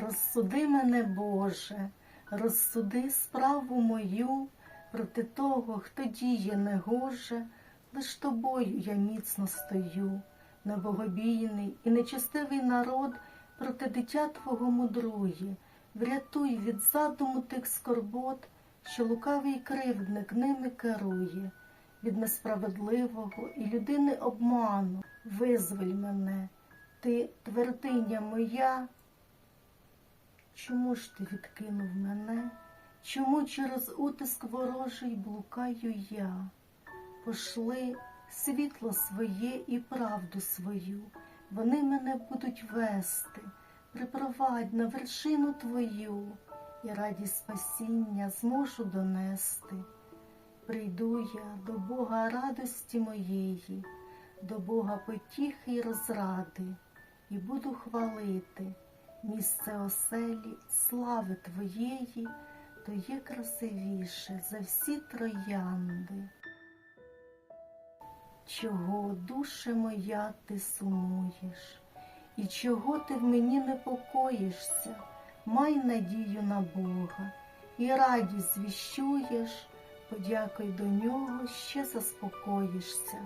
Розсуди мене, Боже, розсуди справу мою проти того, хто діє негоже, лиш тобою я міцно стою, небогобійний і нечестивий народ проти дитя Твого мудрує, врятуй від задуму тих скорбот, що лукавий кривдник ними керує, від несправедливого і людини обману, визволь мене, ти твердиня моя. Чому ж ти відкинув мене? Чому через утиск ворожий блукаю я? Пошли світло своє і правду свою, вони мене будуть вести, припровадь на вершину твою, і радість спасіння зможу донести. Прийду я до Бога радості моєї, до Бога потіхи й розради, і буду хвалити місце оселі, слави Твоєї, то є красивіше за всі троянди. Чого, душе моя, ти сумуєш, і чого ти в мені непокоїшся, май надію на Бога, і радість звіщуєш, подякуй до нього, ще заспокоїшся.